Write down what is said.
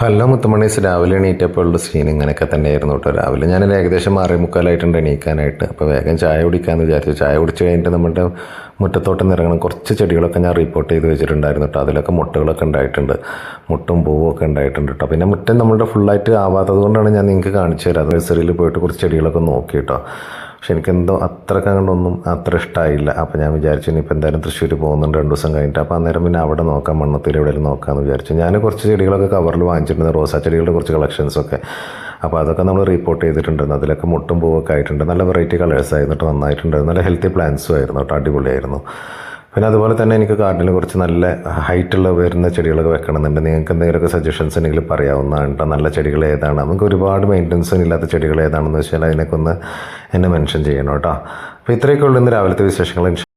Hello മുത്തമണീസ് രാവിലെ എണീറ്റപ്പോഴുള്ള scene ഇങ്ങനെയൊക്കെ തന്നെയായിരുന്നു കേട്ടോ. രാവിലെ ഞാൻ ഏകദേശം ആറേ മുക്കാലായിട്ടുണ്ട് എണീക്കാനായിട്ട്. അപ്പോൾ വേഗം ചായ കുടിക്കാമെന്ന് വിചാരിച്ചു. ചായ കുടിച്ച് കഴിഞ്ഞിട്ട് നമ്മുടെ മുറ്റത്തോട്ടം ഇറങ്ങണം. കുറച്ച് ചെടികളൊക്കെ ഞാൻ റിപ്പോർട്ട് ചെയ്ത് വെച്ചിട്ടുണ്ടായിരുന്നു കേട്ടോ. അതിലൊക്കെ മുട്ടകളൊക്കെ ഉണ്ടായിട്ടുണ്ട്. മുട്ടും പൂവും ഒക്കെ ഉണ്ടായിട്ടുണ്ട് കേട്ടോ. പിന്നെ മുറ്റം നമ്മളുടെ ഫുള്ളായിട്ട് ആവാത്തത് കൊണ്ടാണ് ഞാൻ നിങ്ങൾക്ക് കാണിച്ചു തരാം നഴ്സറിയിൽ പോയിട്ട് കുറച്ച് ചെടികളൊക്കെ നോക്കി കേട്ടോ. പക്ഷെ എനിക്കെന്തോ അത്രയ്ക്ക് അത്ര ഇഷ്ടമായില്ല അപ്പോൾ ഞാൻ വിചാരിച്ചു ഇനിയിപ്പോൾ എന്തായാലും തൃശ്ശൂർ പോകുന്നുണ്ട് രണ്ട് ദിവസം കഴിഞ്ഞിട്ട്. അപ്പോൾ അന്നേരം പിന്നെ അവിടെ നോക്കാം മണ്ണത്തിൽ എവിടെയെങ്കിലും നോക്കാമെന്ന് വിചാരിച്ചു. ഞാൻ കുറച്ച് ചെടികളൊക്കെ കവറിൽ വാങ്ങിച്ചിട്ടുണ്ട് റോസാ ചെടികളുടെ കുറച്ച് കളക്ഷൻസൊക്കെ അപ്പോൾ അതൊക്കെ നമ്മൾ റിപ്പോർട്ട് ചെയ്തിട്ടുണ്ടായിരുന്നു. അതിലൊക്കെ മുട്ടും പൂവൊക്കെ ആയിട്ടുണ്ട്. നല്ല വെറൈറ്റി കളേഴ്സ് ആയിരുന്നു നന്നായിട്ടുണ്ട്. നല്ല ഹെൽത്തി പ്ലാന്റ്സും ആയിരുന്നു കേട്ടോ അടിപൊളിയായിരുന്നു. പിന്നെ അതുപോലെ തന്നെ എനിക്ക് ഗാർഡനിൽ കുറച്ച് നല്ല ഹൈറ്റുള്ള വരുന്ന ചെടികളൊക്കെ വെക്കണമെന്നുണ്ട്. നിങ്ങൾക്ക് എന്തെങ്കിലുമൊക്കെ സജഷൻസ് ഉണ്ടെങ്കിൽ പറയാവുന്നതാണ് കേട്ടോ നല്ല ചെടികൾ ഏതാണ്? നമുക്ക് ഒരുപാട് മെയിന്റനൻസ് ഇല്ലാത്ത ചെടികൾ ഏതാണെന്ന് വെച്ചാൽ അതിനൊക്കെ ഒന്ന് എന്നെ മെൻഷൻ ചെയ്യണം കേട്ടോ അപ്പോൾ ഇത്രയൊക്കെ ഉള്ളൂ ഇന്ന് രാവിലത്തെ വിശേഷങ്ങൾ.